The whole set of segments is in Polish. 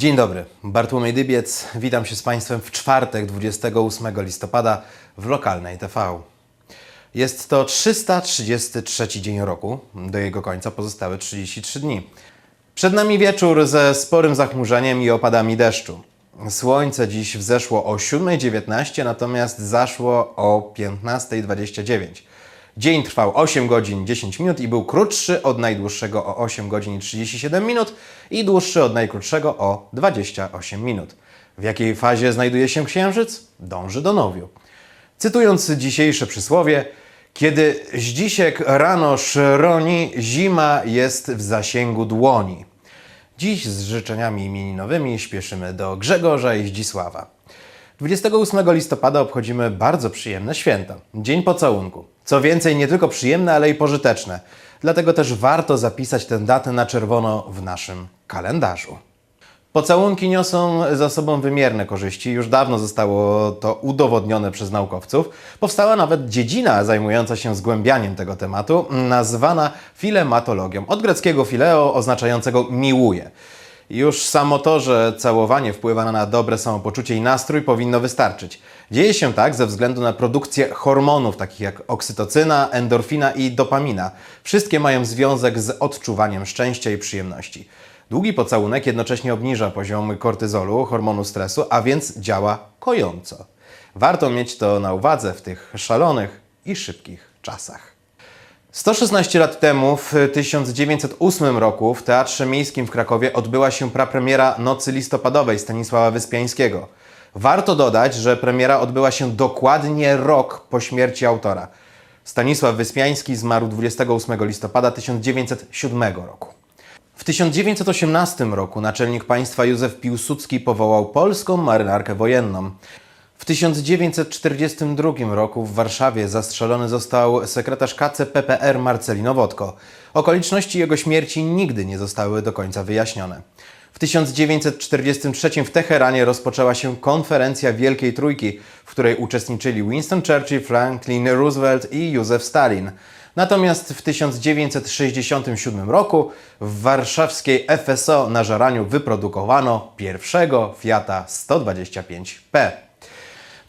Dzień dobry, Bartłomiej Dybiec. Witam się z Państwem w czwartek 28 listopada w lokalnej TV. Jest to 333 dzień roku. Do jego końca pozostały 33 dni. Przed nami wieczór ze sporym zachmurzeniem i opadami deszczu. Słońce dziś wzeszło o 7.19, natomiast zaszło o 15.29. Dzień trwał 8 godzin 10 minut i był krótszy od najdłuższego o 8 godzin i 37 minut i dłuższy od najkrótszego o 28 minut. W jakiej fazie znajduje się Księżyc? Dąży do nowiu. Cytując dzisiejsze przysłowie, kiedy zdzisiek rano szroni, zima jest w zasięgu dłoni. Dziś z życzeniami imieninowymi śpieszymy do Grzegorza i Zdzisława. 28 listopada obchodzimy bardzo przyjemne święta. Dzień pocałunku. Co więcej, nie tylko przyjemne, ale i pożyteczne. Dlatego też warto zapisać tę datę na czerwono w naszym kalendarzu. Pocałunki niosą za sobą wymierne korzyści. Już dawno zostało to udowodnione przez naukowców. Powstała nawet dziedzina zajmująca się zgłębianiem tego tematu, nazwana filematologią. Od greckiego fileo oznaczającego miłuje. Już samo to, że całowanie wpływa na dobre samopoczucie i nastrój powinno wystarczyć. Dzieje się tak ze względu na produkcję hormonów takich jak oksytocyna, endorfina i dopamina. Wszystkie mają związek z odczuwaniem szczęścia i przyjemności. Długi pocałunek jednocześnie obniża poziom kortyzolu, hormonu stresu, a więc działa kojąco. Warto mieć to na uwadze w tych szalonych i szybkich czasach. 116 lat temu, w 1908 roku, w Teatrze Miejskim w Krakowie odbyła się prapremiera Nocy Listopadowej Stanisława Wyspiańskiego. Warto dodać, że premiera odbyła się dokładnie rok po śmierci autora. Stanisław Wyspiański zmarł 28 listopada 1907 roku. W 1918 roku naczelnik państwa Józef Piłsudski powołał polską marynarkę wojenną. W 1942 roku w Warszawie zastrzelony został sekretarz KCPPR Marcelino Wodko. Okoliczności jego śmierci nigdy nie zostały do końca wyjaśnione. W 1943 w Teheranie rozpoczęła się konferencja Wielkiej Trójki, w której uczestniczyli Winston Churchill, Franklin Roosevelt i Józef Stalin. Natomiast w 1967 roku w warszawskiej FSO na żaraniu wyprodukowano pierwszego Fiata 125P.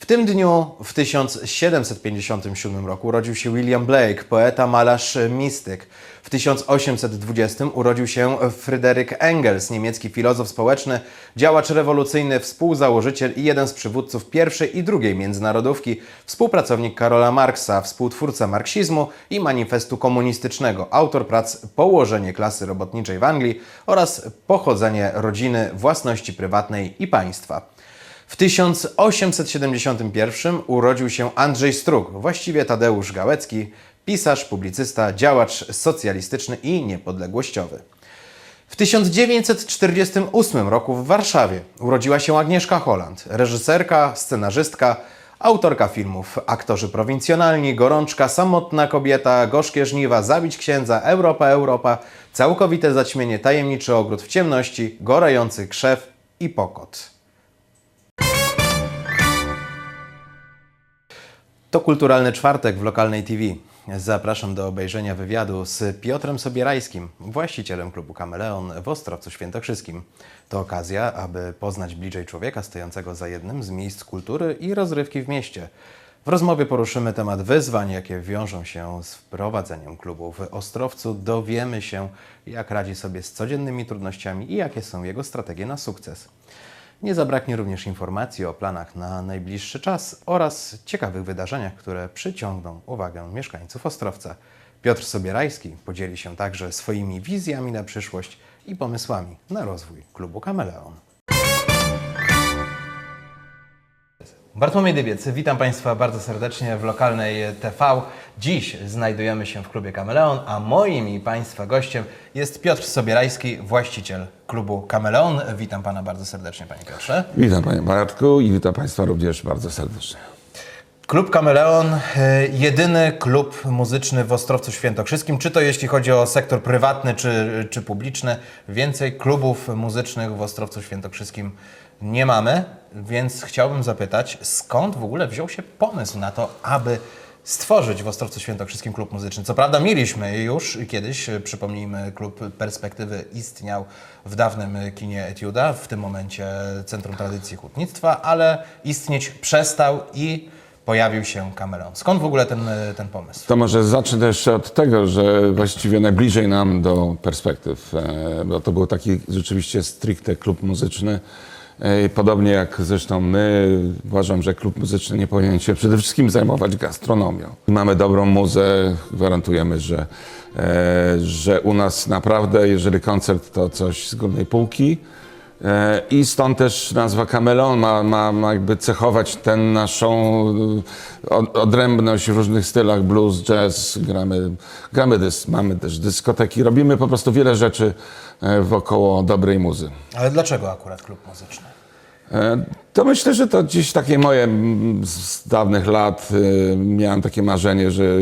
W tym dniu w 1757 roku urodził się William Blake, poeta, malarz, mistyk. W 1820 urodził się Fryderyk Engels, niemiecki filozof społeczny, działacz rewolucyjny, współzałożyciel i jeden z przywódców pierwszej i drugiej międzynarodówki, współpracownik Karola Marksa, współtwórca marksizmu i manifestu komunistycznego, autor prac Położenie klasy robotniczej w Anglii oraz Pochodzenie rodziny, własności prywatnej i państwa. W 1871 urodził się Andrzej Strug, właściwie Tadeusz Gałecki, pisarz, publicysta, działacz socjalistyczny i niepodległościowy. W 1948 roku w Warszawie urodziła się Agnieszka Holland, reżyserka, scenarzystka, autorka filmów Aktorzy prowincjonalni, Gorączka, Samotna kobieta, Gorzkie żniwa, Zabić księdza, Europa, Europa, Całkowite zaćmienie, Tajemniczy ogród w ciemności, Gorający krzew i Pokot. To kulturalny czwartek w lokalnej TV. Zapraszam do obejrzenia wywiadu z Piotrem Sobierajskim, właścicielem klubu Kameleon w Ostrowcu Świętokrzyskim. To okazja, aby poznać bliżej człowieka stojącego za jednym z miejsc kultury i rozrywki w mieście. W rozmowie poruszymy temat wyzwań, jakie wiążą się z prowadzeniem klubu w Ostrowcu. Dowiemy się, jak radzi sobie z codziennymi trudnościami i jakie są jego strategie na sukces. Nie zabraknie również informacji o planach na najbliższy czas oraz ciekawych wydarzeniach, które przyciągną uwagę mieszkańców Ostrowca. Piotr Sobierajski podzieli się także swoimi wizjami na przyszłość i pomysłami na rozwój klubu Kameleon. Bartłomiej Dybiec, witam Państwa bardzo serdecznie w lokalnej TV. Dziś znajdujemy się w klubie Kameleon, a moim i Państwa gościem jest Piotr Sobierajski, właściciel klubu Kameleon. Witam Pana bardzo serdecznie, Panie Piotrze. Witam Panie Bartku i witam Państwa również bardzo serdecznie. Klub Kameleon, e, jedyny klub muzyczny w Ostrowcu Świętokrzyskim, czy to jeśli chodzi o sektor prywatny, czy, czy publiczny. Więcej klubów muzycznych w Ostrowcu Świętokrzyskim nie mamy, więc chciałbym zapytać, skąd w ogóle wziął się pomysł na to, aby stworzyć w Ostrowcu Świętokrzyskim klub muzyczny. Co prawda mieliśmy już kiedyś, przypomnijmy, klub Perspektywy istniał w dawnym kinie Etiuda, w tym momencie Centrum Tradycji Hutnictwa, ale istnieć przestał i pojawił się Kameleon. Skąd w ogóle ten, ten pomysł? To może zacznę jeszcze od tego, że właściwie najbliżej nam do perspektyw, e, bo to był taki rzeczywiście stricte klub muzyczny. Podobnie jak zresztą my, uważam, że klub muzyczny nie powinien się przede wszystkim zajmować gastronomią. Mamy dobrą muzę, gwarantujemy, że, e, że u nas naprawdę, jeżeli koncert to coś z górnej półki, E, I stąd też nazwa Kameleon ma, ma, ma jakby cechować tę naszą e, od- odrębność w różnych stylach, blues, jazz, gramy, gramy dys, mamy też dyskoteki, robimy po prostu wiele rzeczy wokoło dobrej muzy. Ale dlaczego akurat klub muzyczny? E, To myślę, że to gdzieś takie moje z dawnych lat e, miałem takie marzenie, że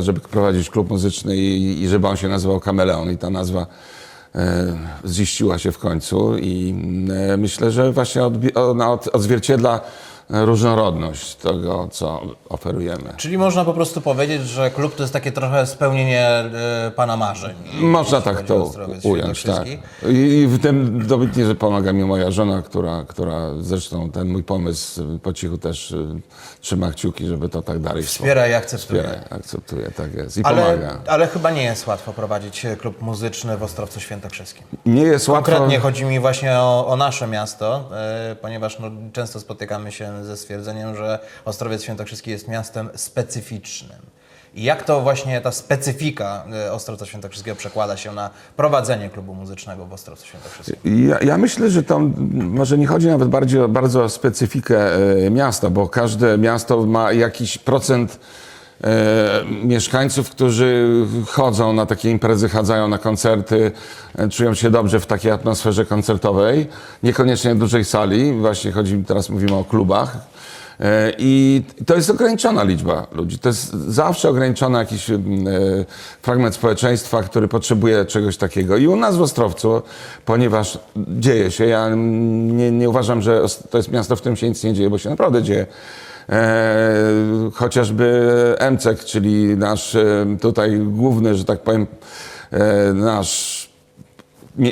żeby prowadzić klub muzyczny i, i żeby on się nazywał Kameleon i ta nazwa e, ziściła się w końcu i myślę, że właśnie ona od, odzwierciedla różnorodność tego, co oferujemy. Czyli można po prostu powiedzieć, że klub to jest takie trochę spełnienie e, pana marzeń. Można tak to ująć, tak. I, I w tym dobitnie, że pomaga mi moja żona, która, która zresztą ten mój pomysł y, po cichu też y, trzyma kciuki, żeby to tak dalej. Wspiera i akceptuje. Wspiera, akceptuje, tak jest. I Ale, pomaga. ale chyba nie jest łatwo prowadzić e, klub muzyczny w Ostrowcu Świętokrzyskim. Nie jest łatwo. Konkretnie chodzi mi właśnie o, o nasze miasto, e, ponieważ no, często spotykamy się ze stwierdzeniem, że Ostrowiec Świętokrzyski jest miastem specyficznym. I jak to właśnie ta specyfika e, Ostrowca Świętokrzyskiego przekłada się na prowadzenie klubu muzycznego w Ostrowcu Świętokrzyskim? Ja, ja myślę, że to może nie chodzi nawet bardziej bardzo o specyfikę e, miasta, bo każde miasto ma jakiś procent mieszkańców, którzy chodzą na takie imprezy, chadzają na koncerty, e, czują się dobrze w takiej atmosferze koncertowej, niekoniecznie dużej sali, właśnie chodzi, teraz mówimy o klubach. E, I to jest ograniczona liczba ludzi. To jest zawsze ograniczony jakiś e, fragment społeczeństwa, który potrzebuje czegoś takiego. I u nas w Ostrowcu, ponieważ dzieje się, ja nie, nie uważam, że to jest miasto, w którym się nic nie dzieje, bo się naprawdę dzieje. E, chociażby MCEK, czyli nasz e, tutaj główny, że tak powiem, e, nasz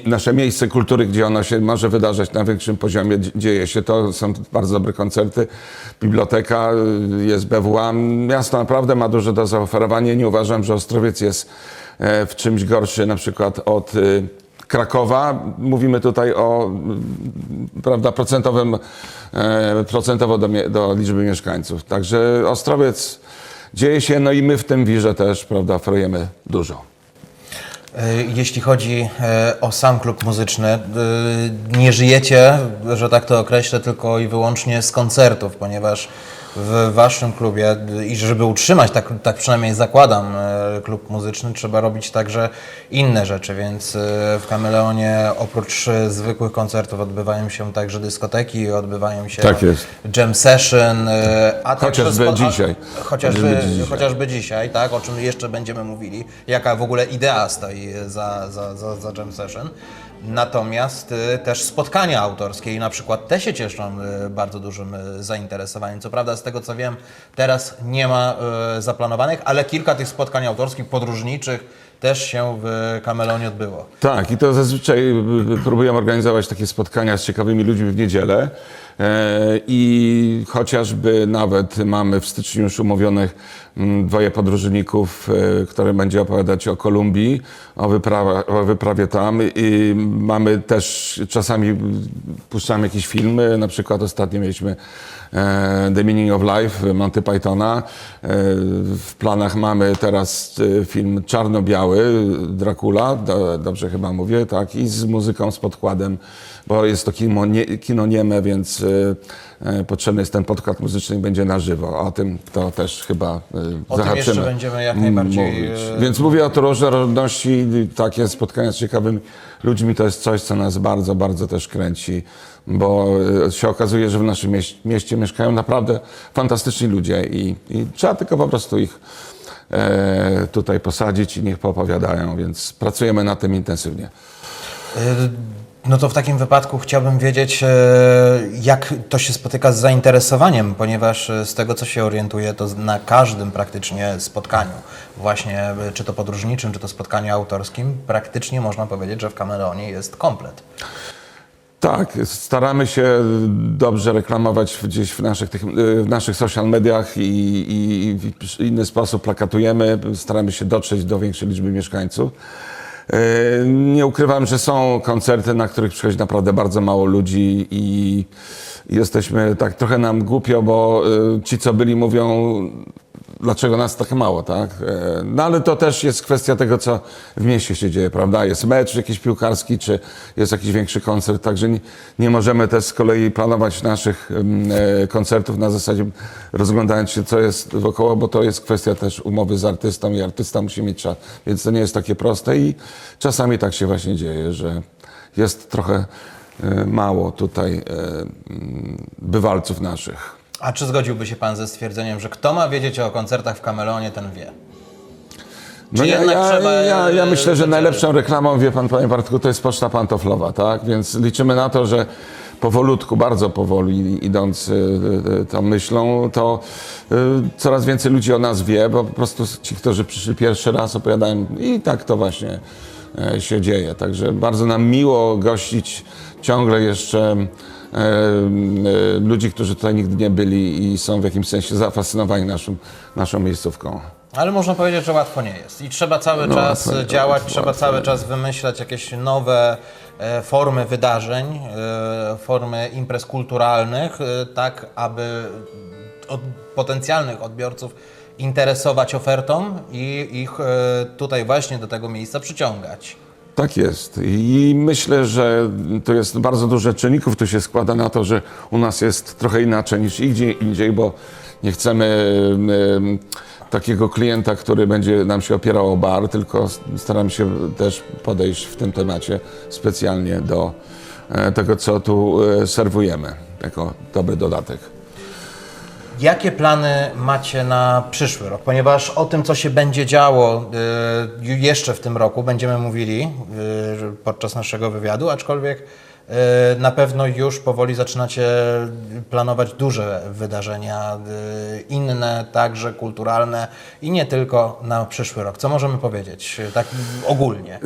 nasze miejsce kultury, gdzie ono się może wydarzać na większym poziomie, dzie- dzieje się to, są bardzo dobre koncerty, biblioteka, y, jest BWA. Miasto naprawdę ma dużo do zaoferowania. Nie uważam, że Ostrowiec jest w czymś gorszy na przykład od y, Krakowa. Mówimy tutaj o prawda, procentowym, e, procentowo do, do liczby mieszkańców. Także Ostrowiec dzieje się, no i my w tym wirze też prawda, oferujemy dużo. E, Jeśli chodzi e, o sam klub muzyczny, nie żyjecie, że tak to określę, tylko i wyłącznie z koncertów, ponieważ w waszym klubie i żeby utrzymać, tak, tak przynajmniej zakładam, e, klub muzyczny, trzeba robić także inne rzeczy, więc e, w Kameleonie oprócz e, zwykłych koncertów odbywają się także dyskoteki, odbywają się Tak jam session, a także Chociażby a- dzisiaj. Chociażby, Chociażby dzisiaj. chociażby dzisiaj, tak, o czym jeszcze będziemy mówili, jaka w ogóle idea stoi za, za, za, za Jam Session. Natomiast y, też spotkania autorskie i na przykład te się cieszą y, bardzo dużym y, zainteresowaniem. Co prawda z tego co wiem, teraz nie ma zaplanowanych, ale kilka tych spotkań autorskich, podróżniczych też się w Kamelonie odbyło. Tak, i to zazwyczaj y, próbuję organizować takie spotkania z ciekawymi ludźmi w niedzielę. E, I chociażby nawet mamy w styczniu już umówionych dwoje podróżników, e, które będzie opowiadać o Kolumbii, o, wyprawa, o wyprawie tam. I mamy też czasami puszczamy jakieś filmy, na przykład ostatnio mieliśmy e, The Meaning of Life Monty Pythona. E, W planach mamy teraz film czarno-biały Dracula, do, dobrze chyba mówię, tak, i z muzyką, z podkładem, bo jest to kino, nie, kino nieme, więc potrzebny jest ten podkład muzyczny i będzie na żywo. O tym to też chyba e, O tym zahaczymy. jeszcze będziemy jak najbardziej, mówić. e, Więc mówię o to różnorodności, takie spotkania z ciekawymi ludźmi to jest coś, co nas bardzo, bardzo też kręci, bo e, się okazuje, że w naszym mieś- mieście mieszkają naprawdę fantastyczni ludzie i, i trzeba tylko po prostu ich e, tutaj posadzić i niech poopowiadają, więc pracujemy nad tym intensywnie. No to w takim wypadku chciałbym wiedzieć, e, jak to się spotyka z zainteresowaniem, ponieważ e, z tego co się orientuję, to na każdym praktycznie spotkaniu, właśnie e, czy to podróżniczym, czy to spotkaniu autorskim, praktycznie można powiedzieć, że w Kameleonie jest komplet. Tak, staramy się dobrze reklamować gdzieś w naszych, tych, w naszych social mediach i, i w inny sposób plakatujemy. Staramy się dotrzeć do większej liczby mieszkańców. E, Nie ukrywam, że są koncerty, na których przychodzi naprawdę bardzo mało ludzi i jesteśmy tak trochę nam głupio, bo e, ci, co byli, mówią, dlaczego nas tak mało, tak? E, No ale to też jest kwestia tego, co w mieście się dzieje, prawda? Jest mecz jakiś piłkarski, czy jest jakiś większy koncert, także nie, nie możemy też z kolei planować naszych em, e, koncertów na zasadzie rozglądając się, co jest wokoło, bo to jest kwestia też umowy z artystą i artysta musi mieć czas, więc to nie jest takie proste i czasami tak się właśnie dzieje, że jest trochę e, mało tutaj e, mm, bywalców naszych. A czy zgodziłby się Pan ze stwierdzeniem, że kto ma wiedzieć o koncertach w Kameleonie, ten wie? No ja, ja, trzeba, ja, ja e, myślę, że najlepszą reklamą, wie pan, panie Bartku, to jest poczta pantoflowa, tak? Więc liczymy na to, że powolutku, bardzo powoli idąc y, y, tą myślą, to coraz więcej ludzi o nas wie, bo po prostu ci, którzy przyszli pierwszy raz opowiadają i tak to właśnie e, się dzieje. Także bardzo nam miło gościć ciągle jeszcze e, e, ludzi, którzy tutaj nigdy nie byli i są w jakimś sensie zafascynowani naszą, naszą miejscówką. Ale można powiedzieć, że łatwo nie jest. I trzeba cały No, czas łatwo działać, łatwo, trzeba łatwo cały nie. czas wymyślać jakieś nowe e, formy wydarzeń, e, formy imprez kulturalnych, e, tak aby od potencjalnych odbiorców interesować ofertą i ich e, tutaj właśnie do tego miejsca przyciągać. Tak jest. I myślę, że to jest bardzo dużo czynników, tu się składa na to, że u nas jest trochę inaczej niż gdzie indziej, bo nie chcemy em, takiego klienta, który będzie nam się opierał o bar, tylko staramy się też podejść w tym temacie specjalnie do e, tego, co tu e, serwujemy, jako dobry dodatek. Jakie plany macie na przyszły rok? Ponieważ o tym, co się będzie działo y, jeszcze w tym roku, będziemy mówili y, podczas naszego wywiadu, aczkolwiek na pewno już powoli zaczynacie planować duże wydarzenia, y, inne, także kulturalne i nie tylko na przyszły rok. Co możemy powiedzieć y, tak ogólnie?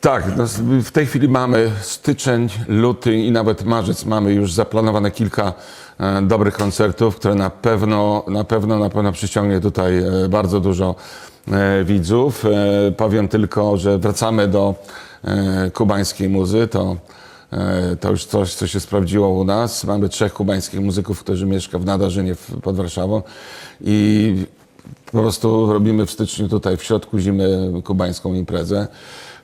Tak, no, w tej chwili mamy styczeń, luty i nawet marzec. Mamy już zaplanowane kilka e, dobrych koncertów, które na pewno, na pewno, na pewno przyciągnie tutaj e, bardzo dużo e, widzów. E, powiem tylko, że wracamy do e, kubańskiej muzy. To, e, to już coś, co się sprawdziło u nas. Mamy trzech kubańskich muzyków, którzy mieszka w Nadarzynie pod Warszawą i po prostu robimy w styczniu tutaj w środku zimy kubańską imprezę.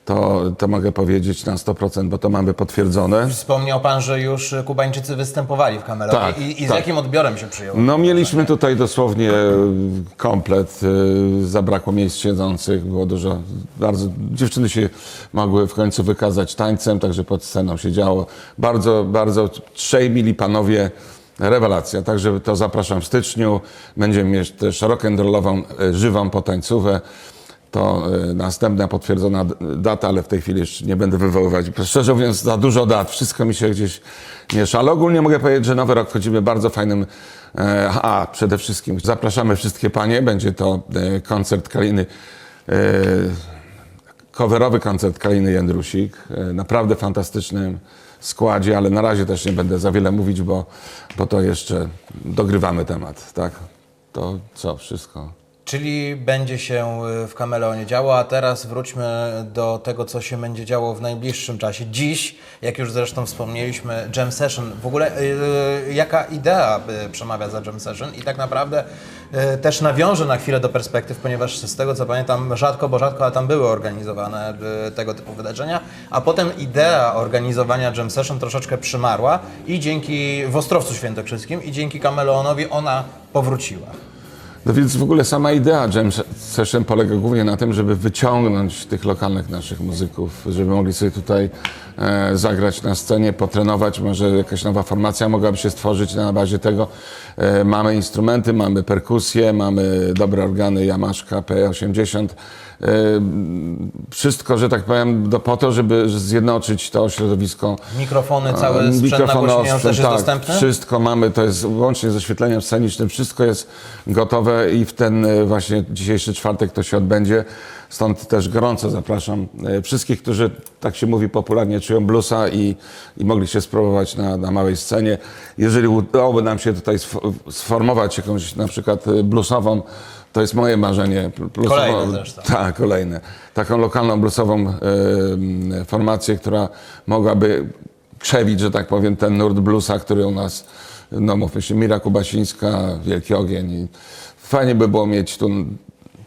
To, to mogę powiedzieć na 100%, bo to mamy potwierdzone. Wspomniał Pan, że już Kubańczycy występowali w Kameronie Tak, i, i z tak. jakim odbiorem się przyjął? No mieliśmy tutaj dosłownie komplet, y, zabrakło miejsc siedzących, było dużo, bardzo, dziewczyny się mogły w końcu wykazać tańcem, także pod sceną się działo. Bardzo, bardzo trzej mili panowie, rewelacja, także to zapraszam w styczniu, będziemy mieć też rock'n'rollową, y, żywą potańcówę. To y, następna potwierdzona data, ale w tej chwili jeszcze nie będę wywoływać. Szczerze mówiąc, za dużo dat, wszystko mi się gdzieś miesza. Ale ogólnie mogę powiedzieć, że nowy rok wchodzimy bardzo fajnym. E, a przede wszystkim zapraszamy wszystkie panie. Będzie to e, koncert Kaliny. E, coverowy koncert Kaliny Jędrusik. Naprawdę fantastycznym składzie, ale na razie też nie będę za wiele mówić, bo, bo to jeszcze dogrywamy temat. Tak? To co, wszystko. Czyli będzie się y, w Kameleonie działo, a teraz wróćmy do tego, co się będzie działo w najbliższym czasie. Dziś, jak już zresztą wspomnieliśmy, Jam Session. W ogóle y, jaka idea y, przemawia za Jam Session i tak naprawdę y, też nawiążę na chwilę do perspektyw, ponieważ z tego co pamiętam, rzadko, bo rzadko, ale tam były organizowane y, tego typu wydarzenia, a potem idea organizowania Jam Session troszeczkę przymarła i dzięki w Ostrowcu Świętokrzyskim i dzięki Kameleonowi ona powróciła. No więc w ogóle sama idea Jam Session polega głównie na tym, żeby wyciągnąć tych lokalnych naszych muzyków, żeby mogli sobie tutaj e, zagrać na scenie, potrenować, może jakaś nowa formacja mogłaby się stworzyć na bazie tego. E, mamy instrumenty, mamy perkusję, mamy dobre organy Yamashka P80. E, wszystko, że tak powiem, do, po to, żeby zjednoczyć to środowisko Mikrofony, cały sprzęt Mikrofon nagłośnienia też ostry, jest tak, dostępny? Wszystko mamy, to jest łącznie z oświetleniem scenicznym, wszystko jest gotowe i w ten e, właśnie dzisiejszy czwartek to się odbędzie. Stąd też gorąco zapraszam e, wszystkich, którzy, tak się mówi popularnie, czują bluesa i, i mogli się spróbować na, na małej scenie. Jeżeli udałoby nam się tutaj sfo- sformować jakąś na przykład e, bluesową, to jest moje marzenie. Bluesową- Kolejne zresztą. tak, kolejne. Taką lokalną bluesową formację, która mogłaby krzewić, że tak powiem, ten nurt bluesa, który u nas, no mówmy się, Mira Kubasińska, Wielki Ogień. I fajnie by było mieć tu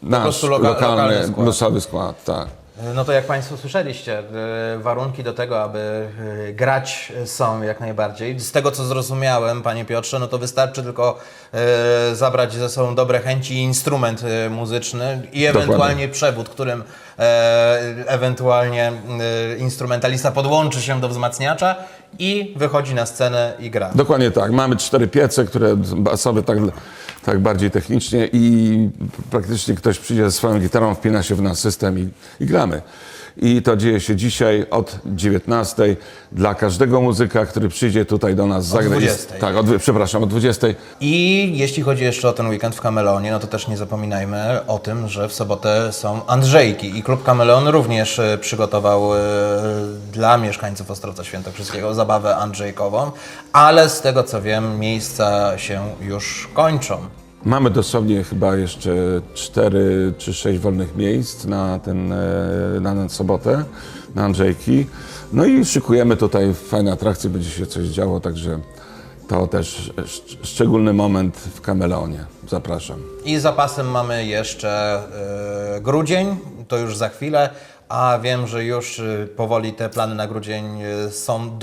nasz loka- lokalny lokalny skład. skład. Tak. No to jak Państwo słyszeliście, y, warunki do tego, aby y, grać są jak najbardziej. Z tego co zrozumiałem, Panie Piotrze, no to wystarczy tylko y, zabrać ze sobą dobre chęci i instrument muzyczny i ewentualnie przewód, którym e, ewentualnie instrumentalista podłączy się do wzmacniacza i wychodzi na scenę i gra. Dokładnie tak. Mamy cztery piece, które basowe tak, tak bardziej technicznie i praktycznie ktoś przyjdzie ze swoją gitarą, wpina się w nasz system i, i gramy. I to dzieje się dzisiaj od 19 dla każdego muzyka, który przyjdzie tutaj do nas zagrać. 20. Tak, od, przepraszam, od 20. I jeśli chodzi jeszcze o ten weekend w Kameleonie, no to też nie zapominajmy o tym, że w sobotę są Andrzejki i klub Kameleon również e, przygotował e, dla mieszkańców Ostrowca Świętokrzyskiego zabawę andrzejkową, ale z tego co wiem, miejsca się już kończą. Mamy dosłownie chyba jeszcze 4 czy 6 wolnych miejsc na, ten, e, na, sobotę, na Andrzejki. No i szykujemy tutaj fajne atrakcje, będzie się coś działo, także to też szcz- szczególny moment w Kameleonie. Zapraszam. I zapasem mamy jeszcze e, grudzień, to już za chwilę, a wiem, że już e, powoli te plany na grudzień e, są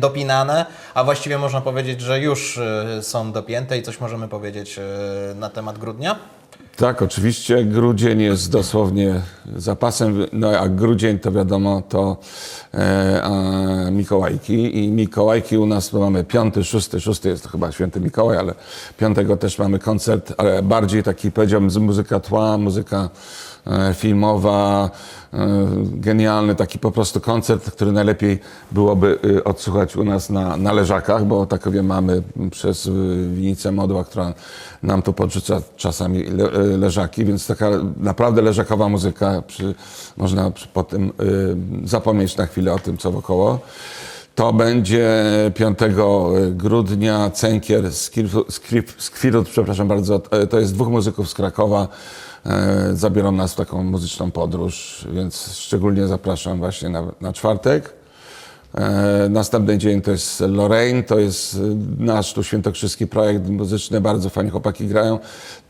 dopinane, a właściwie można powiedzieć, że już e, są dopięte i coś możemy powiedzieć na temat grudnia. Tak, oczywiście grudzień jest dosłownie zapasem, no a grudzień to wiadomo to e, Mikołajki. I Mikołajki u nas mamy piąty, szósty, szósty jest to chyba święty Mikołaj, ale piątego też mamy koncert, ale bardziej taki powiedziałbym z muzyka tła, muzyka e, filmowa, e, genialny taki po prostu koncert, który najlepiej byłoby y, odsłuchać u nas na, na leżakach, bo takowie mamy przez y, Winicę Modła, która nam tu podrzuca czasami le, y, leżaki, więc taka naprawdę leżakowa muzyka, przy, można przy, po tym y, zapomnieć na chwilę o tym, co wokoło. To będzie 5 grudnia Cękier Skirfu- Skrip- Skwirut, przepraszam bardzo, e, to jest dwóch muzyków z Krakowa. E, Zabiorą nas w taką muzyczną podróż, więc szczególnie zapraszam właśnie na, na czwartek. E, Następny dzień to jest Lorraine, to jest e, nasz tu świętokrzyski projekt muzyczny, bardzo fajnie chłopaki grają.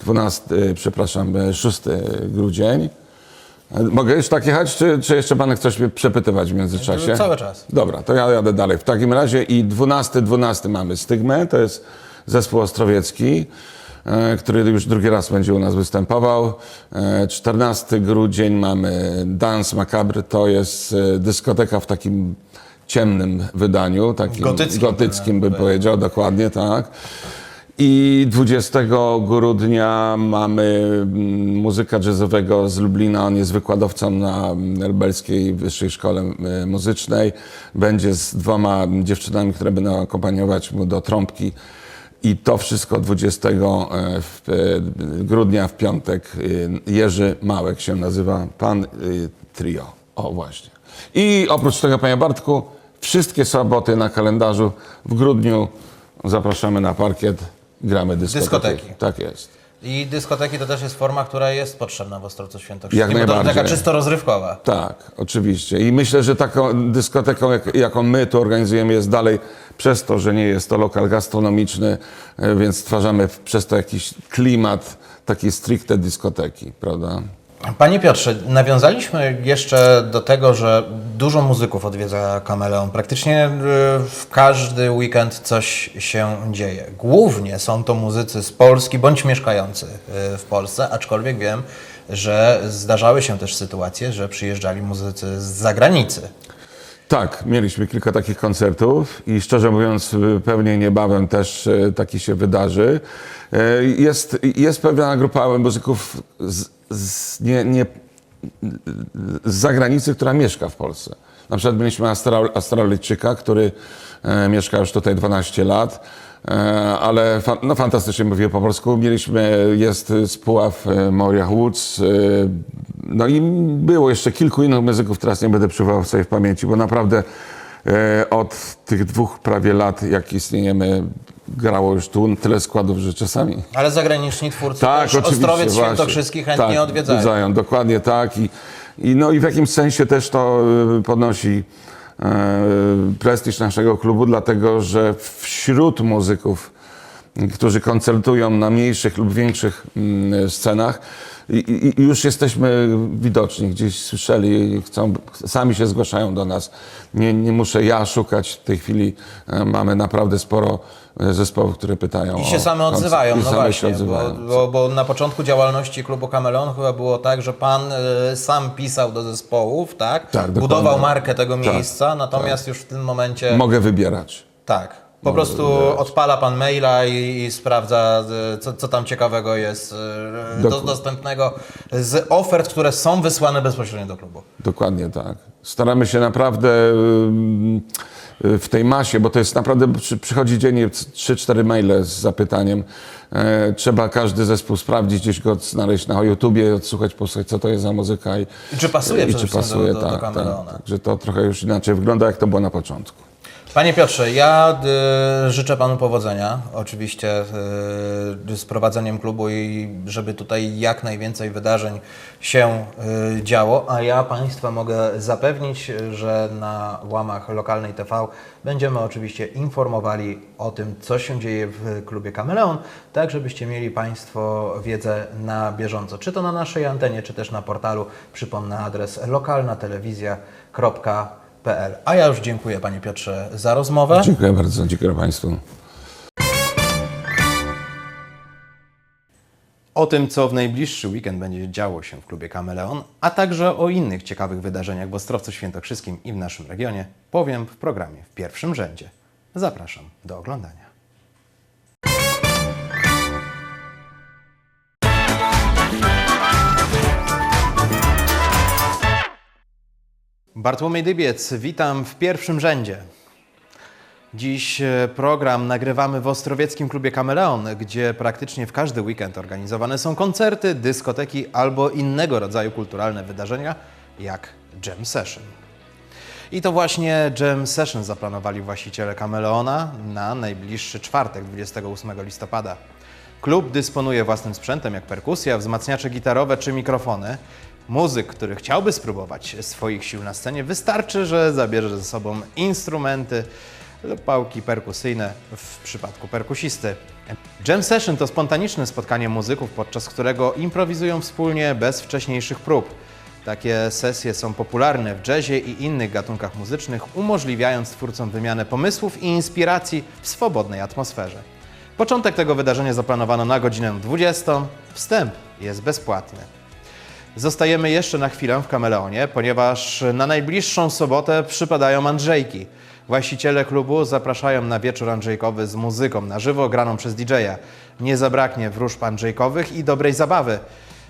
12, e, przepraszam, e, 6 grudzień. Mogę już tak jechać, czy, czy jeszcze pan chce mnie przepytywać w międzyczasie? Cały czas. Dobra, to ja jadę dalej. W takim razie i 12, 12 mamy Stygmę, to jest zespół ostrowiecki, który już drugi raz będzie u nas występował. E, 14 grudzień mamy Dance Macabre, to jest dyskoteka w takim ciemnym wydaniu, takim Gotyckim, gotyckim bym bym powiedział, dokładnie tak. I 20 grudnia mamy mm, muzyka jazzowego z Lublina. On jest wykładowcą na mm, Lubelskiej Wyższej Szkole y, Muzycznej. Będzie z dwoma dziewczynami, które będą akompaniować mu do trąbki. I to wszystko 20 e, e, grudnia w piątek. y, Jerzy Małek się nazywa, pan y, trio. O właśnie. I oprócz tego, panie Bartku, wszystkie soboty na kalendarzu w grudniu zapraszamy na parkiet, gramy dyskoteki. Dyskoteki. Tak jest. I dyskoteki to też jest forma, która jest potrzebna w Ostrowcu Świętokrzyskim. Jak bo to taka najbardziej. czysto rozrywkowa. Tak, oczywiście. I myślę, że taką dyskoteką, jak, jaką my tu organizujemy, jest dalej przez to, że nie jest to lokal gastronomiczny, e, więc stwarzamy w- przez to jakiś klimat takiej stricte dyskoteki, prawda? Panie Piotrze, nawiązaliśmy jeszcze do tego, że dużo muzyków odwiedza Kameleon. Praktycznie y, w każdy weekend coś się dzieje. Głównie są to muzycy z Polski bądź mieszkający y, w Polsce, aczkolwiek wiem, że zdarzały się też sytuacje, że przyjeżdżali muzycy z zagranicy. Tak, mieliśmy kilka takich koncertów i szczerze mówiąc, y, pewnie niebawem też y, taki się wydarzy. Y, Jest, jest pewna grupa muzyków z, z, nie, nie, z zagranicy, która mieszka w Polsce. Na przykład mieliśmy Australijczyka, który e, mieszka już tutaj 12 lat, ale fa, no, fantastycznie mówi po polsku. Mieliśmy, jest z Puław e, Moria Woods, e, no i było jeszcze kilku innych muzyków, teraz nie będę przywołał sobie w pamięci, bo naprawdę e, od tych dwóch prawie lat, jak istniejemy, grało już tu tyle składów, że czasami Ale zagraniczni twórcy tak, też oczywiście. Ostrowiec właśnie. Świętokrzyski chętnie tak, odwiedzają. Dokładnie tak. I, i, no, I w jakimś sensie też to podnosi e, prestiż naszego klubu, dlatego że wśród muzyków, którzy koncertują na mniejszych lub większych mm, scenach, już jesteśmy widoczni, gdzieś słyszeli, chcą, sami się zgłaszają do nas. Nie, nie muszę ja szukać w tej chwili. e, Mamy naprawdę sporo e, zespołów, które pytają. I się o same odzywają, no same właśnie, odzywają. Bo, bo, bo na początku działalności klubu Kameleon chyba było tak, że pan y, sam pisał do zespołów, tak? Tak, dokładnie. Budował markę tego Tak, miejsca, natomiast już w tym momencie Mogę wybierać. tak. Po prostu odpala pan maila i, i sprawdza, y, co, co tam ciekawego jest y, do, dostępnego z ofert, które są wysłane bezpośrednio do klubu. Dokładnie tak. Staramy się naprawdę w tej masie, bo to jest naprawdę, przy- przychodzi dziennie 3-4 maile z zapytaniem. E, Trzeba każdy zespół sprawdzić, gdzieś go znaleźć na YouTubie, odsłuchać, posłuchać, co to jest za muzyka. I, I czy pasuje i czy pasuje, do, do, tak, tak. Także to trochę już inaczej wygląda, jak to było na początku. Panie Piotrze, ja y, życzę Panu powodzenia, oczywiście y, z prowadzeniem klubu i żeby tutaj jak najwięcej wydarzeń się y, działo, a ja Państwa mogę zapewnić, że na łamach lokalnej TV będziemy oczywiście informowali o tym, co się dzieje w klubie Kameleon, tak żebyście mieli Państwo wiedzę na bieżąco, czy to na naszej antenie, czy też na portalu. Przypomnę adres lokalnatelewizja.pl. A ja już dziękuję Panie Piotrze za rozmowę. Dziękuję bardzo, dziękuję Państwu. O tym, co w najbliższy weekend będzie działo się w klubie Kameleon, a także o innych ciekawych wydarzeniach w Ostrowcu Świętokrzyskim i w naszym regionie, powiem w programie w pierwszym rzędzie. Zapraszam do oglądania. Bartłomiej Dybiec, witam w pierwszym rzędzie. Dziś e, program nagrywamy w Ostrowieckim Klubie Kameleon, gdzie praktycznie w każdy weekend organizowane są koncerty, dyskoteki albo innego rodzaju kulturalne wydarzenia, jak Jam Session. I to właśnie Jam Session zaplanowali właściciele Kameleona na najbliższy czwartek, 28 listopada. Klub dysponuje własnym sprzętem, jak perkusja, wzmacniacze gitarowe czy mikrofony. Muzyk, który chciałby spróbować swoich sił na scenie, wystarczy, że zabierze ze sobą instrumenty lub pałki perkusyjne w przypadku perkusisty. Jam Session to spontaniczne spotkanie muzyków, podczas którego improwizują wspólnie bez wcześniejszych prób. Takie sesje są popularne w jazzie i innych gatunkach muzycznych, umożliwiając twórcom wymianę pomysłów i inspiracji w swobodnej atmosferze. Początek tego wydarzenia zaplanowano na godzinę 20. Wstęp jest bezpłatny. Zostajemy jeszcze na chwilę w Kameleonie, ponieważ na najbliższą sobotę przypadają Andrzejki. Właściciele klubu zapraszają na wieczór Andrzejkowy z muzyką na żywo graną przez DJ-a. Nie zabraknie wróżb Andrzejkowych i dobrej zabawy.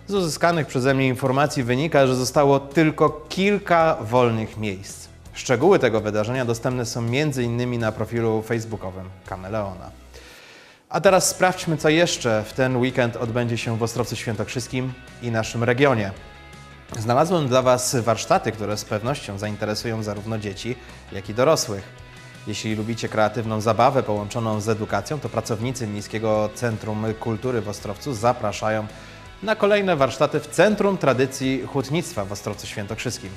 Z uzyskanych przeze mnie informacji wynika, że zostało tylko kilka wolnych miejsc. Szczegóły tego wydarzenia dostępne są m.in. na profilu facebookowym Kameleona. A teraz sprawdźmy, co jeszcze w ten weekend odbędzie się w Ostrowcu Świętokrzyskim i naszym regionie. Znalazłem dla Was warsztaty, które z pewnością zainteresują zarówno dzieci, jak i dorosłych. Jeśli lubicie kreatywną zabawę połączoną z edukacją, to pracownicy Miejskiego Centrum Kultury w Ostrowcu zapraszają na kolejne warsztaty w Centrum Tradycji Hutnictwa w Ostrowcu Świętokrzyskim.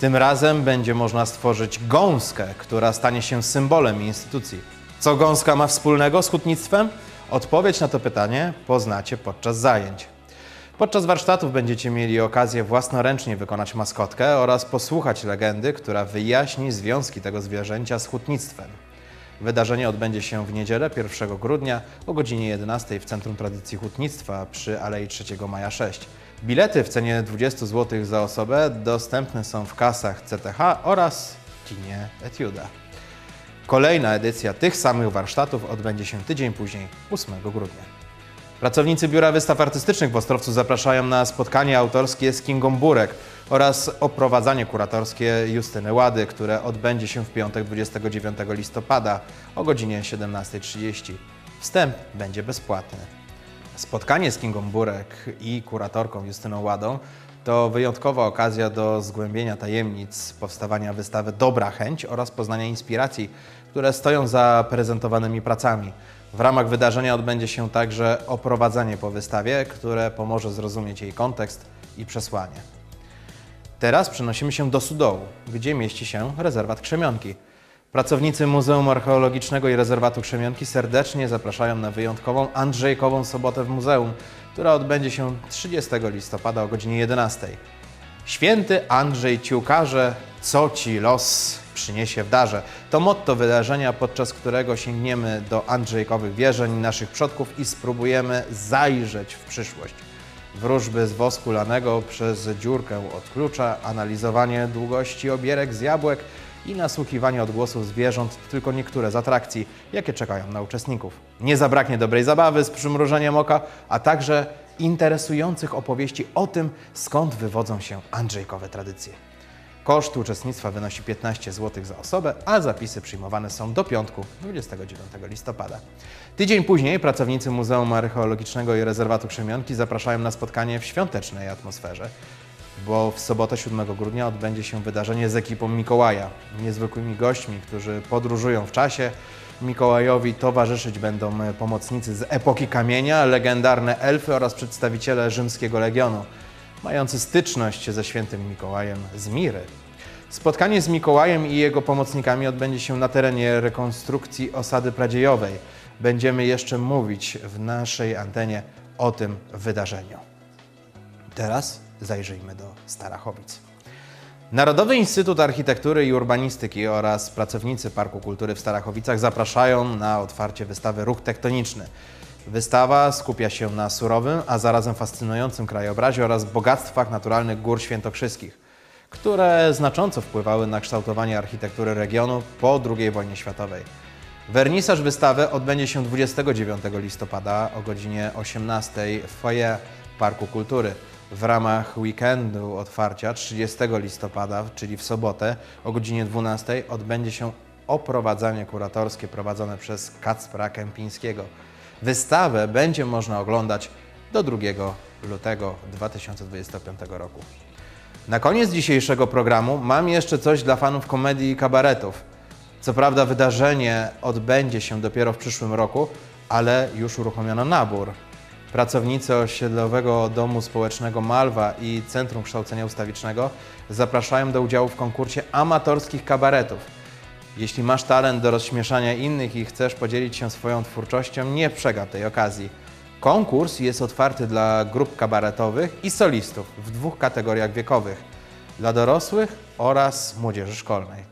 Tym razem będzie można stworzyć gąskę, która stanie się symbolem instytucji. Co gąska ma wspólnego z hutnictwem? Odpowiedź na to pytanie poznacie podczas zajęć. Podczas warsztatów będziecie mieli okazję własnoręcznie wykonać maskotkę oraz posłuchać legendy, która wyjaśni związki tego zwierzęcia z hutnictwem. Wydarzenie odbędzie się w niedzielę 1 grudnia o godzinie 11 w Centrum Tradycji Hutnictwa przy Alei 3 Maja 6. Bilety w cenie 20 zł za osobę dostępne są w kasach CTH oraz kinie Etiuda. Kolejna edycja tych samych warsztatów odbędzie się tydzień później, 8 grudnia. Pracownicy Biura Wystaw Artystycznych w Ostrowcu zapraszają na spotkanie autorskie z Kingą Burek oraz oprowadzanie kuratorskie Justyny Łady, które odbędzie się w piątek 29 listopada o godzinie 17.30. Wstęp będzie bezpłatny. Spotkanie z Kingą Burek i kuratorką Justyną Ładą to wyjątkowa okazja do zgłębienia tajemnic powstawania wystawy Dobra Chęć oraz poznania inspiracji, które stoją za prezentowanymi pracami. W ramach wydarzenia odbędzie się także oprowadzanie po wystawie, które pomoże zrozumieć jej kontekst i przesłanie. Teraz przenosimy się do Sudołu, gdzie mieści się rezerwat Krzemionki. Pracownicy Muzeum Archeologicznego i Rezerwatu Krzemionki serdecznie zapraszają na wyjątkową Andrzejkową Sobotę w muzeum, która odbędzie się 30 listopada o godzinie 11. Święty Andrzej Ci ukaże, co Ci los przyniesie w darze. To motto wydarzenia, podczas którego sięgniemy do Andrzejkowych wierzeń naszych przodków i spróbujemy zajrzeć w przyszłość. Wróżby z wosku lanego przez dziurkę od klucza, analizowanie długości obierek z jabłek i nasłuchiwanie odgłosów zwierząt tylko niektóre z atrakcji, jakie czekają na uczestników. Nie zabraknie dobrej zabawy z przymrużeniem oka, a także interesujących opowieści o tym, skąd wywodzą się Andrzejkowe tradycje. Koszt uczestnictwa wynosi 15 zł za osobę, a zapisy przyjmowane są do piątku 29 listopada. Tydzień później pracownicy Muzeum Archeologicznego i Rezerwatu Krzemionki zapraszają na spotkanie w świątecznej atmosferze, bo w sobotę 7 grudnia odbędzie się wydarzenie z ekipą Mikołaja, niezwykłymi gośćmi, którzy podróżują w czasie. Mikołajowi towarzyszyć będą pomocnicy z epoki kamienia, legendarne elfy oraz przedstawiciele rzymskiego legionu mający styczność ze świętym Mikołajem z Miry. Spotkanie z Mikołajem i jego pomocnikami odbędzie się na terenie rekonstrukcji osady pradziejowej. Będziemy jeszcze mówić w naszej antenie o tym wydarzeniu. Teraz zajrzyjmy do Starachowic. Narodowy Instytut Architektury i Urbanistyki oraz pracownicy Parku Kultury w Starachowicach zapraszają na otwarcie wystawy Ruch Tektoniczny. Wystawa skupia się na surowym, a zarazem fascynującym krajobrazie oraz bogactwach naturalnych gór świętokrzyskich, które znacząco wpływały na kształtowanie architektury regionu po II wojnie światowej. Wernisaż wystawy odbędzie się 29 listopada o godzinie 18 w foyer Parku Kultury. W ramach weekendu otwarcia 30 listopada, czyli w sobotę o godzinie 12 odbędzie się oprowadzanie kuratorskie prowadzone przez Kacpra Kępińskiego. Wystawę będzie można oglądać do 2 lutego 2025 roku. Na koniec dzisiejszego programu mam jeszcze coś dla fanów komedii i kabaretów. Co prawda wydarzenie odbędzie się dopiero w przyszłym roku, ale już uruchomiono nabór. Pracownicy osiedlowego domu społecznego Malwa i Centrum Kształcenia Ustawicznego zapraszają do udziału w konkursie amatorskich kabaretów. Jeśli masz talent do rozśmieszania innych i chcesz podzielić się swoją twórczością, nie przegap tej okazji. Konkurs jest otwarty dla grup kabaretowych i solistów w dwóch kategoriach wiekowych dla dorosłych oraz młodzieży szkolnej.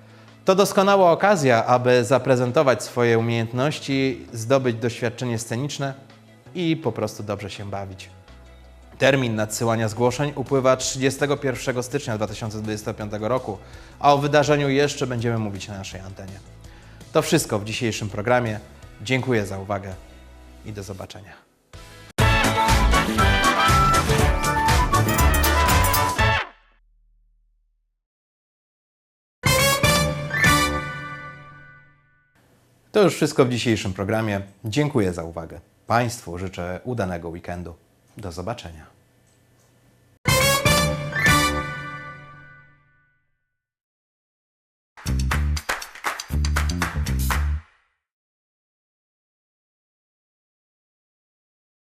To doskonała okazja, aby zaprezentować swoje umiejętności, zdobyć doświadczenie sceniczne i po prostu dobrze się bawić. Termin nadsyłania zgłoszeń upływa 31 stycznia 2025 roku, a o wydarzeniu jeszcze będziemy mówić na naszej antenie. To wszystko w dzisiejszym programie. Dziękuję za uwagę i do zobaczenia. To już wszystko w dzisiejszym programie. Dziękuję za uwagę. Państwu życzę udanego weekendu. Do zobaczenia.